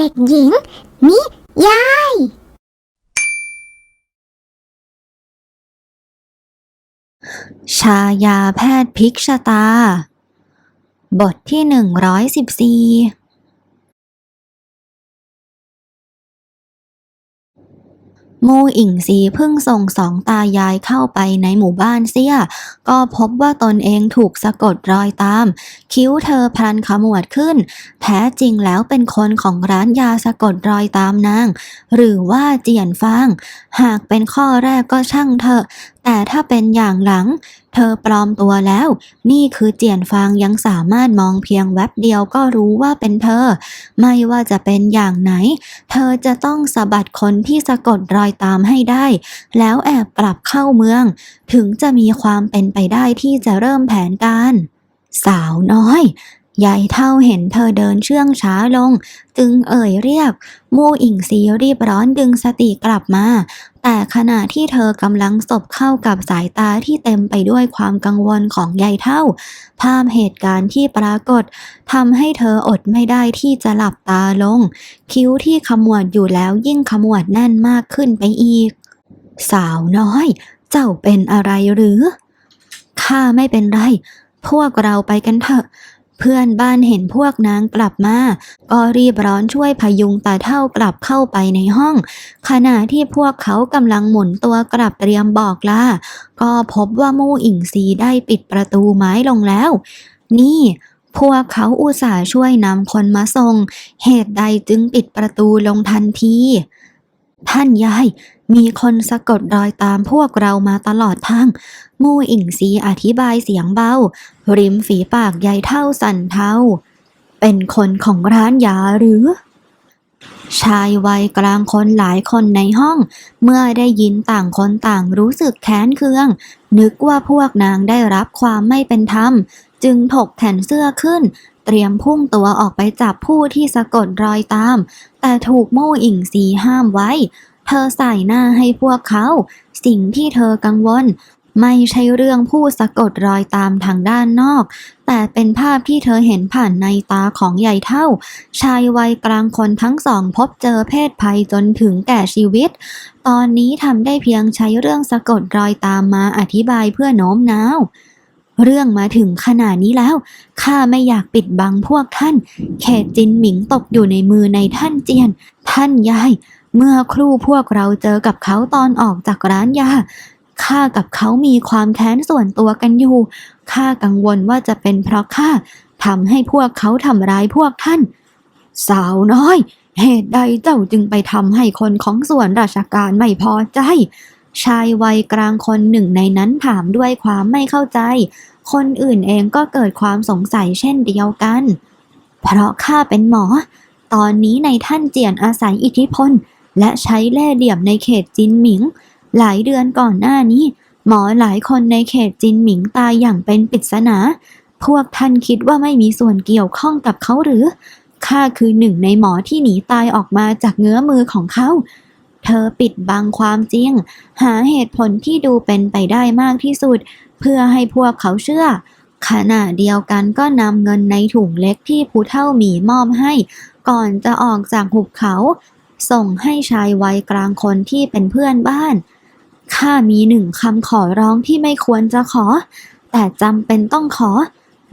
เด็กหญิง นิยาย ชายาแพทย์พลิกชะตา บทที่หนึ่งร้อยสิบสี่ มูอิงซีเพิ่งส่งสองตายายเข้าไปในหมู่บ้านเสีย ก็พบว่าตนเองถูกสะกดรอยตาม คิ้วเธอพลันขมวดขึ้น แท้จริงแล้วเป็นคนของร้านยาสะกดรอยตามนาง หรือว่าเจียนฟาง หากเป็นข้อแรกก็ช่างเถอะ แต่ถ้าเป็นอย่างหลัง เธอปลอมตัวแล้ว นี่คือเจียนฟางยังสามารถมองเพียงแวบเดียวก็รู้ว่าเป็นเธอ ไม่ว่าจะเป็นอย่างไหน เธอจะต้องสะบัดคนที่สะกดรอยตามให้ได้ แล้วแอบกลับเข้าเมือง ถึงจะมีความเป็นไปได้ที่จะเริ่มแผนการ สาวน้อย ยายเท่าเห็นเธอเดินเชื่องช้าลง จึงเอ่ยเรียก มู่อิงซีรีบร้อนดึงสติกลับมา แต่ขณะที่เธอกำลังสบเข้ากับสายตาที่เต็มไปด้วยความกังวลของยายเท่า ภาพเหตุการณ์ที่ปรากฏทำให้เธออดไม่ได้ที่จะหลับตาลง คิ้วที่ขมวดอยู่แล้วยิ่งขมวดแน่นมากขึ้นไปอีก สาวน้อย เจ้าเป็นอะไรหรือข้าไม่เป็นไร พวกเราไปกันเถอะ เพื่อนบ้านเห็นพวกนางกลับมา ก็รีบร้อนช่วยพยุงตาเท่ากลับเข้าไปในห้อง ขณะที่พวกเขากำลังหมุนตัวกลับเตรียมบอกลา ก็พบว่ามู่อิงซีได้ปิดประตูไม้ลงแล้ว นี่พวกเขาอุตส่าห์ช่วยนำคนมาส่ง เหตุใดจึงปิดประตูลงทันที ท่านยาย มีคนสะกดรอยตามพวกเรามาตลอดทาง มู่อิงซีอธิบายเสียงเบา ริมฝีปากยายเท่าสันเทา เป็นคนของร้านยาหรือ ชายวัยกลางคนหลายคนในห้อง เมื่อได้ยินต่างคนต่างรู้สึกแค้นเคือง นึกว่าพวกนางได้รับความไม่เป็นธรรม จึงถกแขนเสื้อขึ้น เตรียมพุ่งตัวออกไปจับผู้ที่สะกดรอยตาม แต่ถูกโม่อิงสีห้ามไว้ เธอใส่หน้าให้พวกเขา สิ่งที่เธอกังวล ไม่ใช่เรื่องผู้สะกดรอยตามทางด้านนอก แต่เป็นภาพที่เธอเห็นผ่านในตาของใหญ่เท่า ชายวัยกลางคนทั้งสองพบเจอเพศภัยจนถึงแก่ชีวิต ตอนนี้ทำได้เพียงใช้เรื่องสะกดรอยตามมาอธิบายเพื่อโน้มน้าว เรื่องมาถึงขนาดนี้แล้ว ข้าไม่อยากปิดบังพวกท่าน เขตจินหมิงตกอยู่ในมือในท่านเจียน ท่านยาย เมื่อครู่พวกเราเจอกับเขาตอนออกจากร้านยา ข้ากับเขามีความแค้นส่วนตัวกันอยู่ ข้ากังวลว่าจะเป็นเพราะข้าทำให้พวกเขาทำร้ายพวกท่าน สาวน้อย เหตุใดเจ้าจึงไปทำให้คนของส่วนราชการไม่พอใจ ชายวัยกลางคนหนึ่งในนั้นถามด้วยความไม่เข้าใจ คนอื่นเองก็เกิดความสงสัยเช่นเดียวกัน เพราะข้าเป็นหมอ ตอนนี้ในท่านเจียนอาศัยอิทธิพล และใช้เล่ห์เหลี่ยมในเขตจินหมิง หลายเดือนก่อนหน้านี้ หมอหลายคนในเขตจินหมิงตายอย่างเป็นปริศนา พวกท่านคิดว่าไม่มีส่วนเกี่ยวข้องกับเขาหรือข้าคือหนึ่งในหมอที่หนีตายออกมาจากเงื้อมือของเขา เธอปิดบังความจริง หาเหตุผลที่ดูเป็นไปได้มากที่สุด เพื่อให้พวกเขาเชื่อ ขณะเดียวกันก็นำเงินในถุงเล็กที่ผู้เท่าหมีมอบให้ ก่อนจะออกจากหุบเขา ส่งให้ชายวัยกลางคนที่เป็นเพื่อนบ้านข้ามีหนึ่งคำขอร้องที่ไม่ควรจะขอ แต่จำเป็นต้องขอ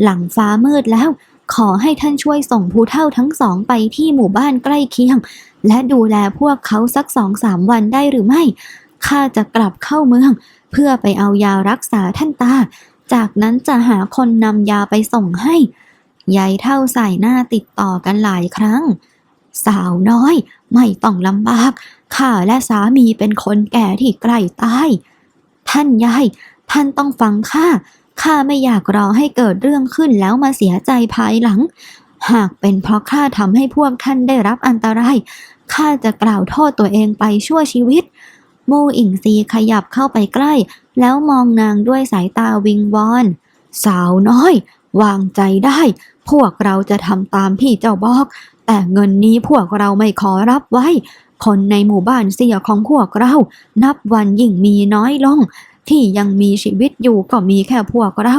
หลังฟ้ามืดแล้ว ขอให้ท่านช่วยส่งผู้เท่าทั้งสองไปที่หมู่บ้านใกล้เคียง และดูแลพวกเขาสักสองสามวันได้หรือไม่ ข้าจะกลับเข้าเมือง เพื่อไปเอายารักษาท่านตา จากนั้นจะหาคนนำยาไปส่งให้ ยายเท่าใส่หน้าติดต่อกันหลายครั้ง สาวน้อย ไม่ต้องลำบาก ข้าและสามีเป็นคนแก่ที่ใกล้ตาย ท่านยาย ท่านต้องฟังข้า ข้าไม่อยากรอให้เกิดเรื่องขึ้นแล้วมาเสียใจภายหลัง หากเป็นเพราะข้าทำให้พวกท่านได้รับอันตราย ข้าจะกล่าวโทษตัวเองไปชั่วชีวิต มูอิงซีขยับเข้าไปใกล้ แล้วมองนางด้วยสายตาวิงวอน สาวน้อย วางใจได้ พวกเราจะทำตามที่เจ้าบอก แต่เงินนี้พวกเราไม่ขอรับไว้ คนในหมู่บ้านเสียของพวกเรา นับวันยิ่งมีน้อยลง ที่ยังมีชีวิตอยู่ก็มีแค่พวกเรา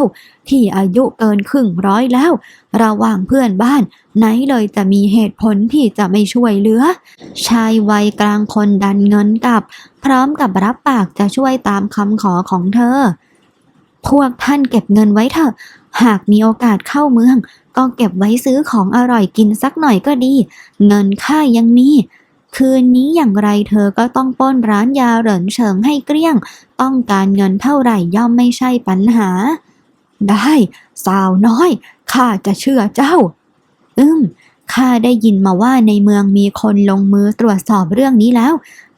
ที่อายุเกินครึ่งร้อยแล้ว ระหว่างเพื่อนบ้าน ไหนเลยจะมีเหตุผลที่จะไม่ช่วยเหลือ ชายวัยกลางคนดันเงินกลับ พร้อมกับรับปากจะช่วยตามคำขอของเธอ พวกท่านเก็บเงินไว้เถอะ หากมีโอกาสเข้าเมือง ก็เก็บไว้ซื้อของอร่อยกินสักหน่อยก็ดี เงินค่ายังมี คืนนี้อย่างไรเธอก็ต้องป้นร้านยาเหรินเฉิงให้เกลี้ยง ต้องการเงินเท่าไหร่ย่อมไม่ใช่ปัญหา ได้สาวน้อยข้าจะเชื่อเจ้า อืมข้าได้ยินมาว่าในเมืองมีคนลงมือตรวจสอบเรื่องนี้แล้ว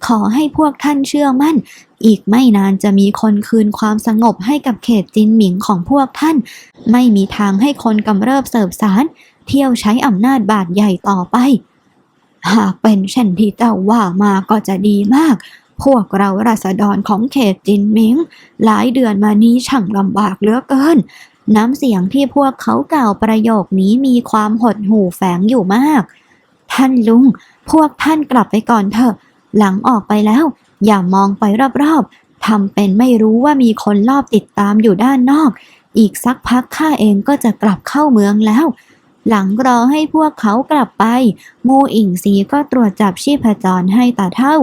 ขอให้พวกท่านเชื่อมั่น อีกไม่นานจะมีคนคืนความสงบให้กับเขตจินหมิงของพวกท่าน ไม่มีทางให้คนกำเริบเสิบสาร เที่ยวใช้อำนาจบาดใหญ่ต่อไป หากเป็นเช่นที่เจ้าว่ามาก็จะดีมาก พวกเราราษฎรของเขตจินหมิง หลายเดือนมานี้ช่างลำบากเหลือเกิน น้ำเสียงที่พวกเขากล่าวประโยคนี้มีความหดหู่แฝงอยู่มาก ท่านลุง พวกท่านกลับไปก่อนเถอะ หลังออกไปแล้ว อย่ามองไปรอบๆทำเป็นไม่รู้ว่ามีคนลอบติดตามอยู่ด้านนอก อีกสักพักข้าเองก็จะกลับเข้าเมืองแล้ว หลังรอให้พวกเขากลับไป มูอิงซีก็ตรวจจับชีพจรให้ตาเท่า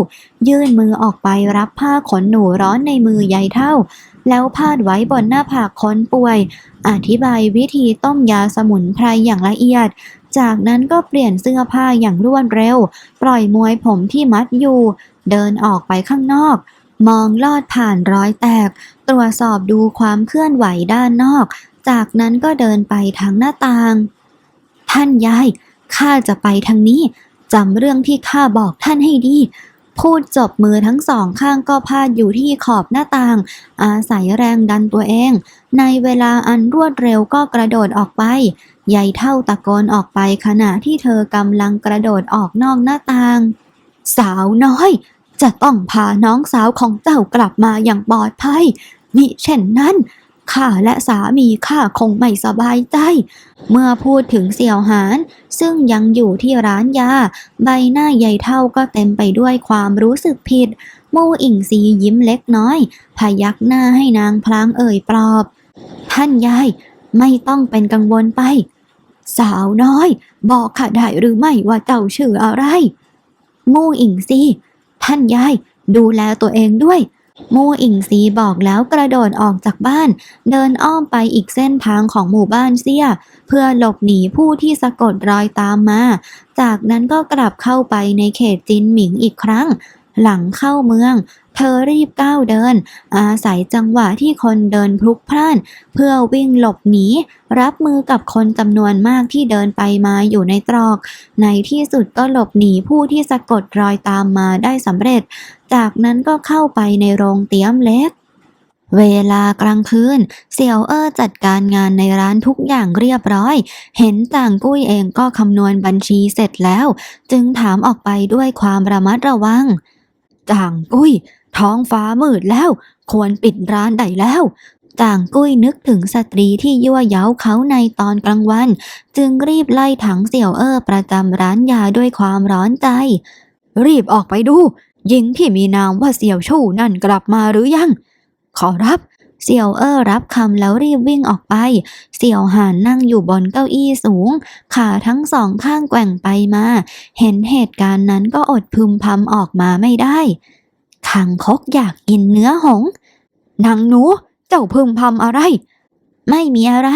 ยื่นมือออกไปรับผ้าขนหนูร้อนในมือยายเท่า แล้วพาดไว้บนหน้าผากคนป่วย อธิบายวิธีต้มยาสมุนไพรอย่างละเอียด จากนั้นก็เปลี่ยนเสื้อผ้าอย่างรวดเร็ว ปล่อยมวยผมที่มัดอยู่ เดินออกไปข้างนอกมองลอดผ่านร้อยแตก ตรวจสอบดูความเคลื่อนไหวด้านนอก จากนั้นก็เดินไปทางหน้าต่าง ท่านยาย ข้าจะไปทางนี้ จำเรื่องที่ข้าบอกท่านให้ดี พูดจบมือทั้งสองข้างก็พาดอยู่ที่ขอบหน้าต่าง อาศัยแรงดันตัวเอง ในเวลาอันรวดเร็วก็กระโดดออกไปยายเท่าตะโกนออกไปขณะที่เธอกำลังกระโดดออกนอกหน้าต่าง สาวน้อย จะต้องพาน้องสาวของเจ้ากลับมาอย่างปลอดภัยมิเช่นนั้น ข้าและสามีข้าคงไม่สบายใจ เมื่อพูดถึงเสี่ยวหาน ซึ่งยังอยู่ที่ร้านยา ใบหน้าใหญ่เท่าก็เต็มไปด้วยความรู้สึกผิด มู่อิงซียิ้มเล็กน้อย พยักหน้าให้นางพลางเอ่ยปลอบ ท่านยายไม่ต้องเป็นกังวลไป สาวน้อย บอกข้าได้หรือไม่ว่าเจ้าชื่ออะไร มู่อิงซีท่านยายดูแลตัวเองด้วย มู่อิงซีบอกแล้วกระโดดออกจากบ้าน เดินอ้อมไปอีกเส้นทางของหมู่บ้านเสีย เพื่อหลบหนีผู้ที่สะกดรอยตามมา จากนั้นก็กลับเข้าไปในเขตจินหมิงอีกครั้ง หลังเข้าเมือง เธอรีบก้าวเดิน อาศัยจังหวะที่คนเดินพลุกพล่าน เพื่อวิ่งหลบหนี รับมือกับคนจำนวนมากที่เดินไปมาอยู่ในตรอก ในที่สุดก็หลบหนีผู้ที่สะกดรอยตามมาได้สำเร็จ จากนั้นก็เข้าไปในโรงเตี้ยมเล็กเวลากลางคืน เสี่ยวเอ้อจัดการงานในร้านทุกอย่างเรียบร้อย เห็นต่างกุ้ยเองก็คำนวณบัญชีเสร็จแล้ว จึงถามออกไปด้วยความระมัดระวัง จ่างกุ้ย ท้องฟ้ามืดแล้ว ควรปิดร้านได้แล้วจ่างกุ้ยนึกถึงสตรีที่ยั่วเย้าเขาในตอนกลางวัน จึงรีบไล่ถังเสี่ยวเอ้อประจำร้านยาด้วยความร้อนใจ รีบออกไปดูหญิงที่มีนามว่าเสี่ยวชู่นั่นกลับมาหรือยัง ขอรับ เสี่ยวเอ้อรับคำแล้วรีบวิ่งออกไป เสี่ยวหานนั่งอยู่บนเก้าอี้สูง ขาทั้งสองข้างแกว่งไปมา เห็นเหตุการณ์นั้นก็อดพึมพำออกมาไม่ได้คังคกอยากกินเนื้อหง นางหนู เจ้าพึมพำอะไร ไม่มีอะไร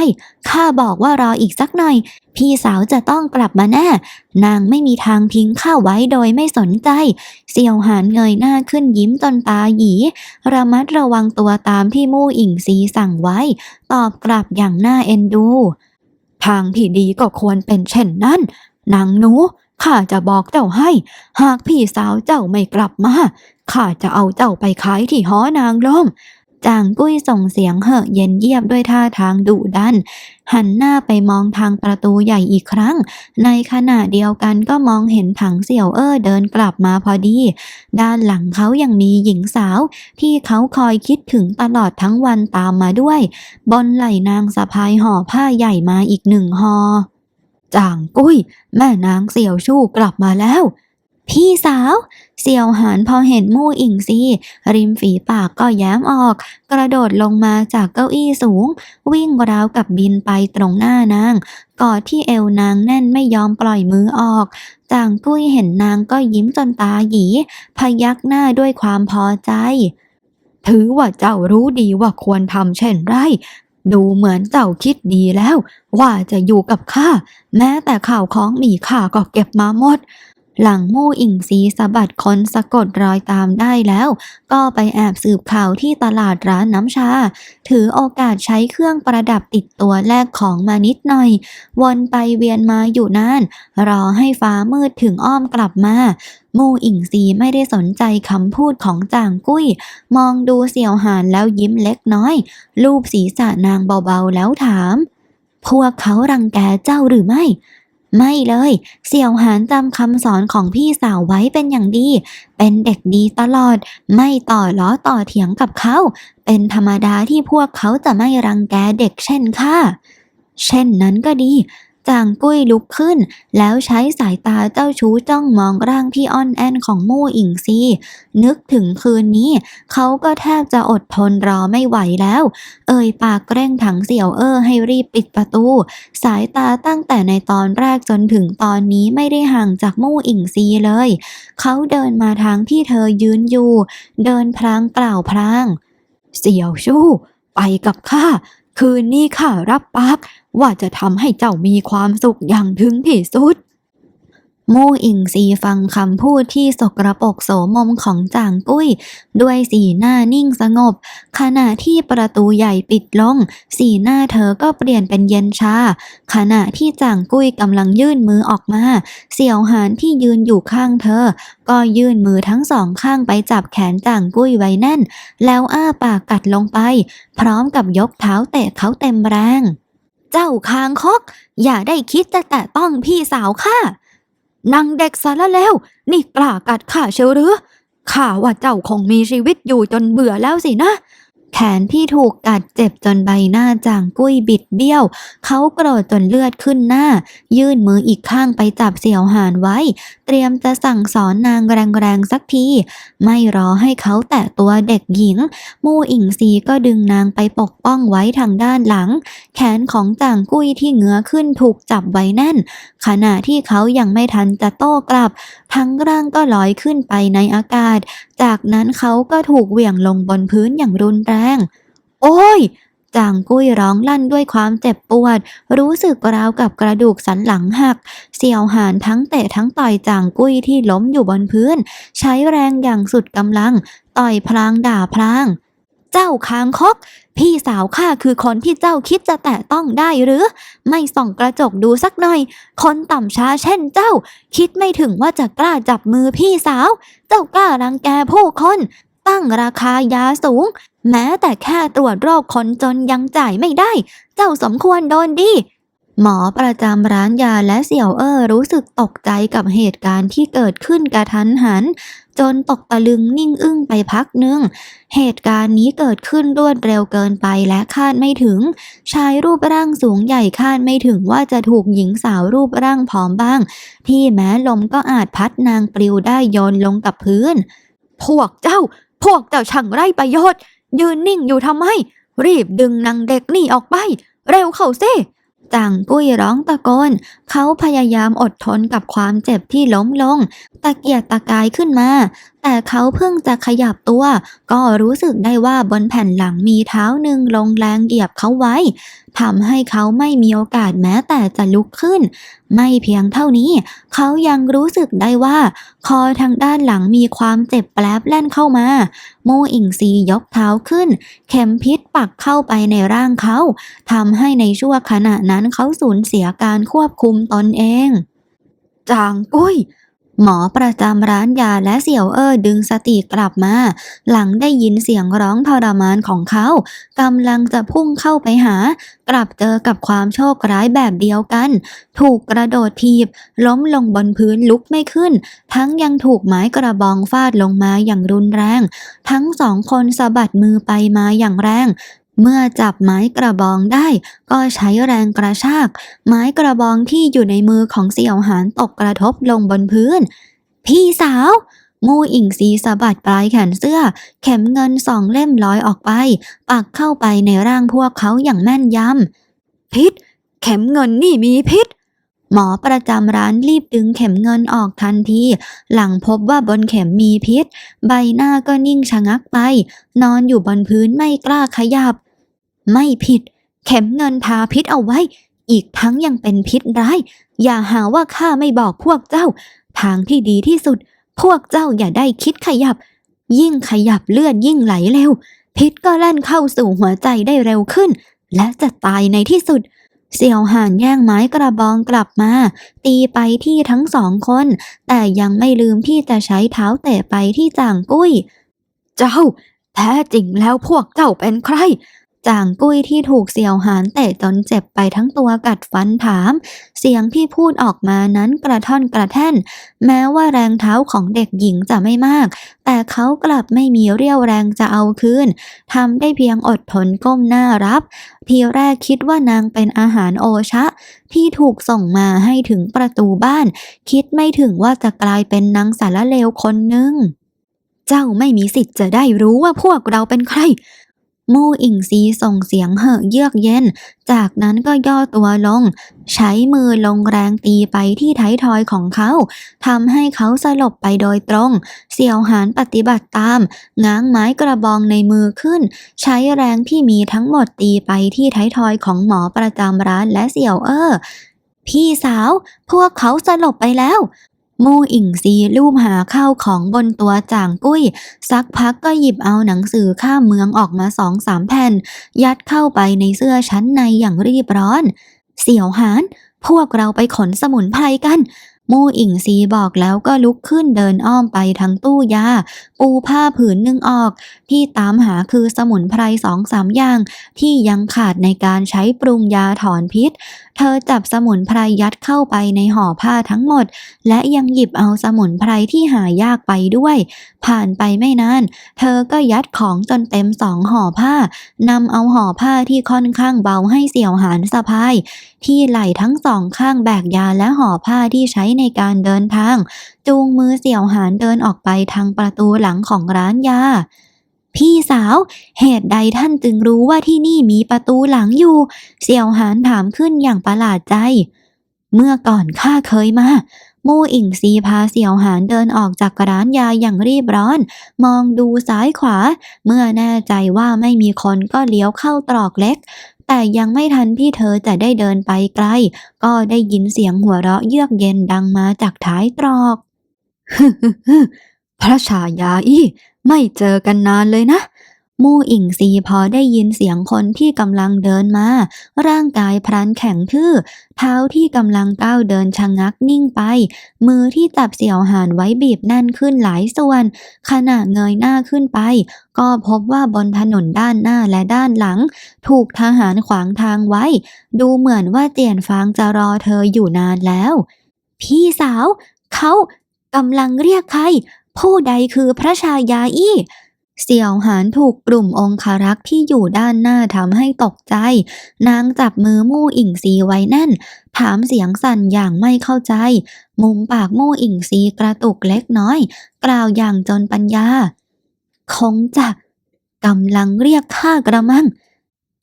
ข้าบอกว่ารออีกสักหน่อย พี่สาวจะต้องกลับมาแน่ นางไม่มีทางทิ้งข้าไว้โดยไม่สนใจ เสี่ยวหานเงยหน้าขึ้นยิ้มจนตาหยี ระมัดระวังตัวตามที่มู่อิงซีสั่งไว้ ตอบกลับอย่างน่าเอ็นดู ทางที่ดีก็ควรเป็นเช่นนั้น นางหนู ข้าจะบอกเจ้าให้ หากพี่สาวเจ้าไม่กลับมา ข้าจะเอาเจ้าไปขายที่หอนางลม จางกุ้ยส่งเสียงเหอะเย็นเยียบด้วยท่าทางดุดัน หันหน้าไปมองทางประตูใหญ่อีกครั้ง ในขณะเดียวกันก็มองเห็นถังเสี่ยวเอ้อเดินกลับมาพอดี ด้านหลังเขายังมีหญิงสาว ที่เขาคอยคิดถึงตลอดทั้งวันตามมาด้วย บนไหล่นางสะพายห่อผ้าใหญ่มาอีกหนึ่งห่อจ่างกุ้ย แม่นางเสี่ยวชู่กลับมาแล้ว พี่สาว เสี่ยวหานพอเห็นมู่อิงซีริมฝีปากก็แย้มออก กระโดดลงมาจากเก้าอี้สูง วิ่งราวกับบินไปตรงหน้านาง กอดที่เอวนางแน่นไม่ยอมปล่อยมือออก จางกุ้ยเห็นนางก็ยิ้มจนตาหยี พยักหน้าด้วยความพอใจ ถือว่าเจ้ารู้ดีว่าควรทำเช่นไรดูเหมือนเจ้าคิดดีแล้ว ว่าจะอยู่กับข้า แม้แต่ข่าวของมีค่าก็เก็บมาหมด หลังมู่อิงซีสะบัดค้นสะกดรอยตามได้แล้ว ก็ไปแอบสืบข่าวที่ตลาดร้านน้ำชา ถือโอกาสใช้เครื่องประดับติดตัวแลกของมานิดหน่อย วนไปเวียนมาอยู่นาน รอให้ฟ้ามืดถึงอ้อมกลับมามู่อิงซีไม่ได้สนใจคำพูดของจางกุ้ย มองดูเสี่ยวหานแล้วยิ้มเล็กน้อย ลูบศีรษะนางเบาๆแล้วถาม พวกเขารังแกเจ้าหรือไม่ ไม่เลย เสี่ยวหานจำคำสอนของพี่สาวไว้เป็นอย่างดี เป็นเด็กดีตลอด ไม่ต่อล้อต่อเถียงกับเขา เป็นธรรมดาที่พวกเขาจะไม่รังแกเด็กเช่นข้าเช่นนั้นก็ดี จางกุ้ยลุกขึ้น แล้วใช้สายตาเจ้าชู้จ้องมองร่างที่อ่อนแอนของมู่อิงซี นึกถึงคืนนี้ เขาก็แทบจะอดทนรอไม่ไหวแล้ว เอ่ยปากเร่งถังเสี่ยวเอ้อให้รีบปิดประตู สายตาตั้งแต่ในตอนแรกจนถึงตอนนี้ไม่ได้ห่างจากมู่อิงซีเลย เขาเดินมาทางที่เธอยืนอยู่ เดินพลางกล่าวพลาง เสี่ยวชู่ไปกับข้า คืนนี้ข้ารับปากว่าจะทำให้เจ้ามีความสุขอย่างถึงที่สุด มู่อิงซีฟังคำพูดที่สกระปกโสมมของจางกุ้ย ด้วยสีหน้านิ่งสงบ ขณะที่ประตูใหญ่ปิดลง สีหน้าเธอก็เปลี่ยนเป็นเย็นชา ขณะที่จางกุ้ยกำลังยื่นมือออกมา เสี่ยวหานที่ยืนอยู่ข้างเธอ ก็ยื่นมือทั้งสองข้างไปจับแขนจางกุ้ยไว้แน่น แล้วอ้าปากกัดลงไป พร้อมกับยกเท้าเตะเขาเต็มแรง เจ้าคางคก อย่าได้คิดจะแตะต้องพี่สาวข้า นางเด็กสารเลวนี่กล้ากัดข้าเชียวหรือข้าว่าเจ้าคงมีชีวิตอยู่จนเบื่อแล้วสินะ แขนที่ถูกกัดเจ็บจนใบหน้าจางกุ้ยบิดเบี้ยว เขาโกรธจนเลือดขึ้นหน้า ยื่นมืออีกข้างไปจับเสี่ยวหานไว้ เตรียมจะสั่งสอนนางแรงๆสักที ไม่รอให้เขาแตะตัวเด็กหญิง มู่อิงซีก็ดึงนางไปปกป้องไว้ทางด้านหลัง แขนของจางกุ้ยที่เหงือขึ้นถูกจับไว้แน่น ขณะที่เขายังไม่ทันจะโต้กลับ ทั้งร่างก็ลอยขึ้นไปในอากาศ จากนั้นเขาก็ถูกเหวี่ยงลงบนพื้นอย่างรุนแรง โอ้ย จางกุ้ยร้องลั่นด้วยความเจ็บปวด รู้สึกราวกับกระดูกสันหลังหัก เสี่ยวหานทั้งเตะทั้งต่อยจางกุ้ยที่ล้มอยู่บนพื้น ใช้แรงอย่างสุดกำลัง ต่อยพลางด่าพลาง เจ้าคางคก พี่สาวข้าคือคนที่เจ้าคิดจะแตะต้องได้หรือ ไม่ส่องกระจกดูสักหน่อย คนต่ำช้าเช่นเจ้า คิดไม่ถึงว่าจะกล้าจับมือพี่สาว เจ้ากล้ารังแกผู้คน ตั้งราคายาสูง แม้แต่แค่ตรวจโรคคนจนยังจ่ายไม่ได้ เจ้าสมควรโดนดีหมอประจำร้านยาและเสี่ยวเอ้อรู้สึกตกใจกับเหตุการณ์ที่เกิดขึ้นกระทันหัน จนตกตะลึงนิ่งอึ้งไปพักหนึ่งเหตุการณ์นี้เกิดขึ้นรวดเร็วเกินไปและคาดไม่ถึง ชายรูปร่างสูงใหญ่คาดไม่ถึงว่าจะถูกหญิงสาวรูปร่างผอมบ้าง ที่แม้ลมก็อาจพัดนางปลิวได้โยนลงกับพื้น พวกเจ้า พวกเจ้าช่างไร้ประโยชน์ ยืนนิ่งอยู่ทำไม รีบดึงนางเด็กนี่ออกไป เร็วเข้าสิ จางกุ้ยร้องตะโกน เขาพยายามอดทนกับความเจ็บที่ล้มลง ตะเกียกตะกายขึ้นมาแต่เขาเพิ่งจะขยับตัว ก็รู้สึกได้ว่าบนแผ่นหลังมีเท้าหนึ่งลงแรงเหยียบเขาไว้ทำให้เขาไม่มีโอกาสแม้แต่จะลุกขึ้น ไม่เพียงเท่านี้ เขายังรู้สึกได้ว่า คอทางด้านหลังมีความเจ็บแปลบแล่นเข้ามา โมอิงซียกเท้าขึ้น เข็มพิษปักเข้าไปในร่างเขาทำให้ในชั่วขณะนั้นเขาสูญเสียการควบคุมตนเอง จางกุ้ย หมอประจำร้านยาและเสี่ยวเอ้อดึงสติกลับมา หลังได้ยินเสียงร้องทรมานของเขากำลังจะพุ่งเข้าไปหา กลับเจอกับความโชคร้ายแบบเดียวกัน ถูกกระโดดทีบ ล้มลงบนพื้นลุกไม่ขึ้น ทั้งยังถูกไม้กระบองฟาดลงมาอย่างรุนแรง ทั้งสองคนสะบัดมือไปมาอย่างแรง เมื่อจับไม้กระบองได้ ก็ใช้แรงกระชาก ไม้กระบองที่อยู่ในมือของเสี่ยวหานตกกระทบลงบนพื้น พี่สาวมูอิงซีสะบัดปลายแขนเสื้อ เข็มเงินสองเล่มลอยออกไป ปักเข้าไปในร่างพวกเขาอย่างแม่นยำพิษ เข็มเงินนี่มีพิษ หมอประจำร้านรีบดึงเข็มเงินออกทันที หลังพบว่าบนเข็มมีพิษ ใบหน้าก็นิ่งชะงักไป นอนอยู่บนพื้นไม่กล้าขยับ ไม่ผิด เข็มเงินทาพิษเอาไว้ อีกทั้งยังเป็นพิษร้าย อย่าหาว่าข้าไม่บอกพวกเจ้า ทางที่ดีที่สุด พวกเจ้าอย่าได้คิดขยับ ยิ่งขยับเลือดยิ่งไหลเร็ว พิษก็แล่นเข้าสู่หัวใจได้เร็วขึ้น และจะตายในที่สุดเสี่ยวห่านแย่งไม้กระบองกลับมา ตีไปที่ทั้งสองคน แต่ยังไม่ลืมที่จะใช้เท้าเตะไปที่จ่างกุ้ย เจ้า แท้จริงแล้วพวกเจ้าเป็นใคร จ่างกุ้ยที่ถูกเสี่ยวหานเตะจนเจ็บไปทั้งตัวกัดฟันถาม เสียงที่พูดออกมานั้นกระท่อนกระแท่น แม้ว่าแรงเท้าของเด็กหญิงจะไม่มาก แต่เขากลับไม่มีเรี่ยวแรงจะเอาคืนทำได้เพียงอดทนก้มหน้ารับ ทีแรกคิดว่านางเป็นอาหารโอชะ ที่ถูกส่งมาให้ถึงประตูบ้าน คิดไม่ถึงว่าจะกลายเป็นนางสารเลวคนหนึ่งเจ้าไม่มีสิทธิ์จะได้รู้ว่าพวกเราเป็นใคร มู่อิงซีส่งเสียงเหอะเยือกเย็น จากนั้นก็ย่อตัวลง ใช้มือลงแรงตีไปที่ท้ายทอยของเขาทำให้เขาสลบไปโดยตรง เสี่ยวหานปฏิบัติตาม ง้างไม้กระบองในมือขึ้น ใช้แรงที่มีทั้งหมดตีไปที่ท้ายทอยของหมอประจำร้านและเสี่ยวเอ้อพี่สาว พวกเขาสลบไปแล้ว มู่อิงซีลูบหาข้าวของบนตัวจ่างกุ้ย สักพักก็หยิบเอาหนังสือข้ามเมืองออกมาสองสามแผ่น ยัดเข้าไปในเสื้อชั้นในอย่างรีบร้อน เสี่ยวหาน พวกเราไปขนสมุนไพรกัน มู่อิงซีบอกแล้วก็ลุกขึ้นเดินอ้อมไปทางตู้ยา ปูผ้าผืนหนึ่งออก ที่ตามหาคือสมุนไพรสองสามอย่าง ที่ยังขาดในการใช้ปรุงยาถอนพิษ เธอจับสมุนไพรยัดเข้าไปในห่อผ้าทั้งหมด และยังหยิบเอาสมุนไพรที่หายากไปด้วย ผ่านไปไม่นาน เธอก็ยัดของจนเต็มสองห่อผ้านำเอาห่อผ้าที่ค่อนข้างเบาให้เสี่ยวหานสะพาย ที่ไหล่ทั้งสองข้างแบกยาและห่อผ้าที่ใช้ในการเดินทาง จูงมือเสี่ยวหานเดินออกไปทางประตูหลังของร้านยา พี่สาว เหตุใดท่านจึงรู้ว่าที่นี่มีประตูหลังอยู่ เสี่ยวหานถามขึ้นอย่างประหลาดใจ เมื่อก่อนข้าเคยมา มู่อิงซีพาเสี่ยวหานเดินออกจากร้านยาอย่างรีบร้อน มองดูซ้ายขวา เมื่อแน่ใจว่าไม่มีคนก็เลี้ยวเข้าตรอกเล็ก แต่ยังไม่ทันที่เธอจะได้เดินไปไกล ก็ได้ยินเสียงหัวเราะเยือกเย็นดังมาจากท้ายตรอก พระชายาอี้ไม่เจอกันนานเลยนะ มู่อิงซีพอได้ยินเสียงคนที่กำลังเดินมา ร่างกายพรันแข็งทื่อ เท้าที่กำลังก้าวเดินชะงักนิ่งไป มือที่จับเสี่ยวหานไว้บีบแน่นขึ้นหลายส่วน ขณะเงยหน้าขึ้นไป ก็พบว่าบนถนนด้านหน้าและด้านหลัง ถูกทหารขวางทางไว้ ดูเหมือนว่าเจียนฟางจะรอเธออยู่นานแล้ว พี่สาว เขากำลังเรียกใคร ผู้ใดคือพระชายาอี้เสี่ยวหานถูกกลุ่มองคารักษ์ที่อยู่ด้านหน้าทำให้ตกใจ นางจับมือมู่อิงซีไว้แน่น ถามเสียงสั่นอย่างไม่เข้าใจ มุมปากมู่อิงซีกระตุกเล็กน้อย กล่าวอย่างจนปัญญา คงจะกำลังเรียกข้ากระมัง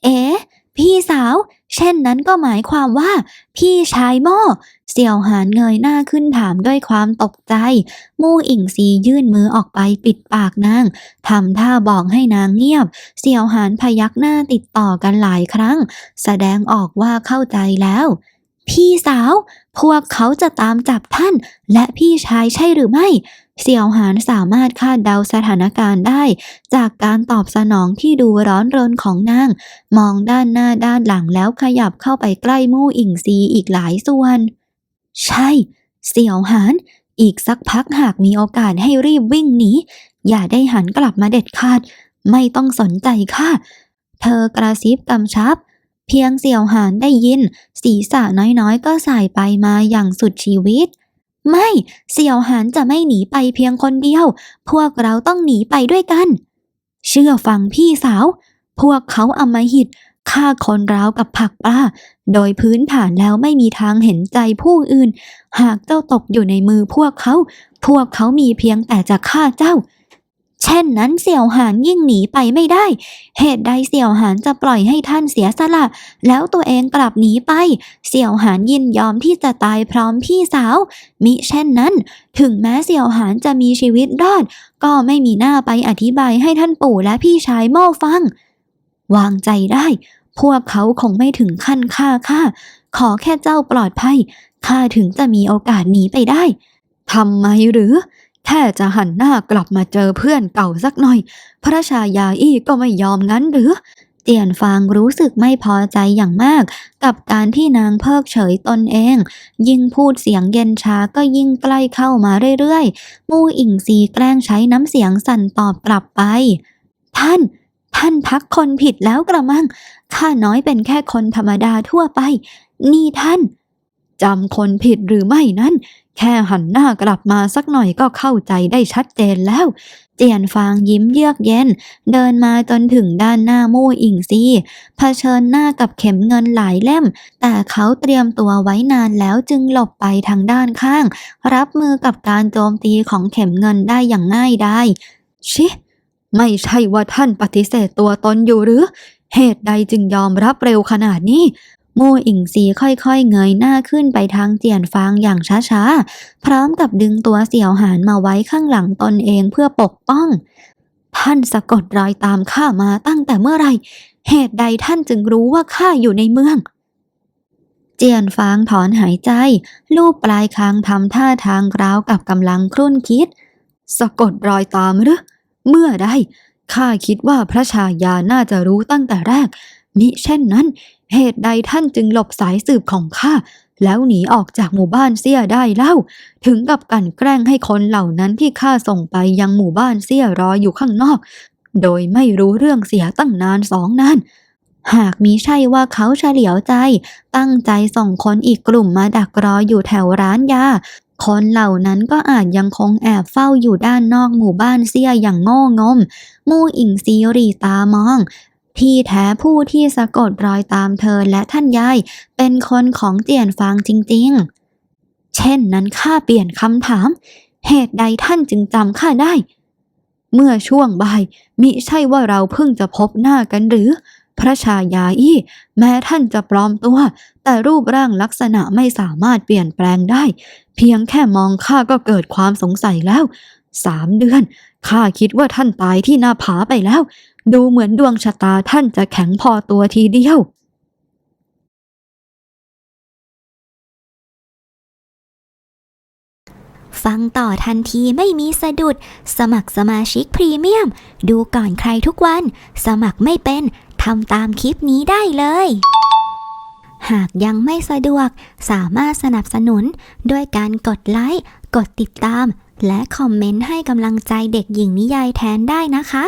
เอ๊ะพี่สาว เช่นนั้นก็หมายความว่า พี่ชายหม้อเสี่ยวหานเงยหน้าขึ้นถามด้วยความตกใจ มู่อิงซียื่นมือออกไปปิดปากนางทำท่าบอกให้นางเงียบ เสี่ยวหานพยักหน้าติดต่อกันหลายครั้ง แสดงออกว่าเข้าใจแล้ว พี่สาว พวกเขาจะตามจับท่าน และพี่ชายใช่หรือไม่ เสี่ยวหานสามารถคาดเดาสถานการณ์ได้ จากการตอบสนองที่ดูร้อนรนของนาง มองด้านหน้าด้านหลังแล้วขยับเข้าไปใกล้มู่อิงซีอีกหลายส่วน ใช่ เสี่ยวหาน อีกสักพักหากมีโอกาสให้รีบวิ่งหนีอย่าได้หันกลับมาเด็ดขาด ไม่ต้องสนใจค่ะ เธอกระซิบกำชับ เพียงเสี่ยวหานได้ยิน ศีรษะน้อยๆ ก็สายไปมาอย่างสุดชีวิต ไม่เสี่ยวหานจะไม่หนีไปเพียงคนเดียว พวกเราต้องหนีไปด้วยกัน เชื่อฟังพี่สาว พวกเขาอำมหิตฆ่าคนราวกับผักปลาโดยพื้นฐานแล้วไม่มีทางเห็นใจผู้อื่น หากเจ้าตกอยู่ในมือพวกเขา พวกเขามีเพียงแต่จะฆ่าเจ้า เช่นนั้นเสี่ยวหานยิ่งหนีไปไม่ได้ เหตุใดเสี่ยวหานจะปล่อยให้ท่านเสียสละ แล้วตัวเองกลับหนีไป เสี่ยวหานยินยอมที่จะตายพร้อมพี่สาว มิเช่นนั้น ถึงแม้เสี่ยวหานจะมีชีวิตรอด ก็ไม่มีหน้าไปอธิบายให้ท่านปู่และพี่ชายโม่ฟัง วางใจได้ พวกเขาคงไม่ถึงขั้นฆ่าข้าขอแค่เจ้าปลอดภัยข้าถึงจะมีโอกาสหนีไปได้ทำไมหรือ แค่จะหันหน้ากลับมาเจอเพื่อนเก่าสักหน่อย พระชายาอี้ก็ไม่ยอมงั้นหรือ เตียนฟางรู้สึกไม่พอใจอย่างมาก กับการที่นางเพิกเฉยตนเอง ยิ่งพูดเสียงเย็นชาก็ยิ่งใกล้เข้ามาเรื่อยๆ มู่อิงซีแกล้งใช้น้ำเสียงสั่นตอบกลับไป ท่านท่านทักคนผิดแล้วกระมัง ข้าน้อยเป็นแค่คนธรรมดาทั่วไป นี่ท่าน จำคนผิดหรือไม่นั้น แค่หันหน้ากลับมาสักหน่อยก็เข้าใจได้ชัดเจนแล้ว เจียนฟางยิ้มเยือกเย็น เดินมาจนถึงด้านหน้ามู่อิงซีเผชิญหน้ากับเข็มเงินหลายเล่ม แต่เขาเตรียมตัวไว้นานแล้วจึงหลบไปทางด้านข้าง รับมือกับการโจมตีของเข็มเงินได้อย่างง่ายดายชิไม่ใช่ว่าท่านปฏิเสธตัวตนอยู่หรือ เหตุใดจึงยอมรับเร็วขนาดนี้ มู่อิงซีค่อยๆ เงยหน้าขึ้นไปทางเจียนฟางอย่างช้าๆ พร้อมกับดึงตัวเสี่ยวหานมาไว้ข้างหลังตนเองเพื่อปกป้อง ท่านสะกดรอยตามข้ามาตั้งแต่เมื่อไหร่เหตุใดท่านจึงรู้ว่าข้าอยู่ในเมือง เจียนฟางถอนหายใจ ลูบปลายคางทำท่าทางราวกับกำลังครุ่นคิด สะกดรอยตามหรือเมื่อใดข้าคิดว่าพระชายาน่าจะรู้ตั้งแต่แรกมิเช่นนั้น เหตุใดท่านจึงหลบสายสืบของข้าแล้วหนีออกจากหมู่บ้านเสียได้เล่า ถึงกับกลันแกล้งให้คนเหล่านั้นที่ข้าส่งไปยังหมู่บ้านเสียรออยู่ข้างนอก โดยไม่รู้เรื่องเสียตั้งนานสองนานหากมิใช่ว่าเขาเฉลียวใจ ตั้งใจส่งคนอีกกลุ่มมาดักรออยู่แถวร้านยาคนเหล่านั้นก็อาจยังคงแอบเฝ้าอยู่ด้านนอกหมู่บ้านเสียอย่างโง่งม มู่อิงซีรีตามอง ที่แท้ผู้ที่สะกดรอยตามเธอและท่านยายเป็นคนของเจียนฟางจริงๆ เช่นนั้นข้าเปลี่ยนคำถาม เหตุใดท่านจึงจำข้าได้ เมื่อช่วงบ่ายมิใช่ว่าเราเพิ่งจะพบหน้ากันหรือ พระชายาอี้แม้ท่านจะปลอมตัว แต่รูปร่างลักษณะไม่สามารถเปลี่ยนแปลงได้ เพียงแค่มองข้าก็เกิดความสงสัยแล้วสามเดือนข้าคิดว่าท่านตายที่หน้าผาไปแล้ว ดูเหมือนดวงชะตาท่านจะแข็งพอตัวทีเดียวฟังต่อทันทีไม่มีสะดุด สมัครสมาชิกพรีเมียม ดูก่อนใครทุกวัน สมัครไม่เป็น ทำตามคลิปนี้ได้เลย หากยังไม่สะดวก สามารถสนับสนุน ด้วยการกดไลค์ กดติดตาม และคอมเมนต์ให้กำลังใจเด็กหญิงนิยายแทนได้นะคะ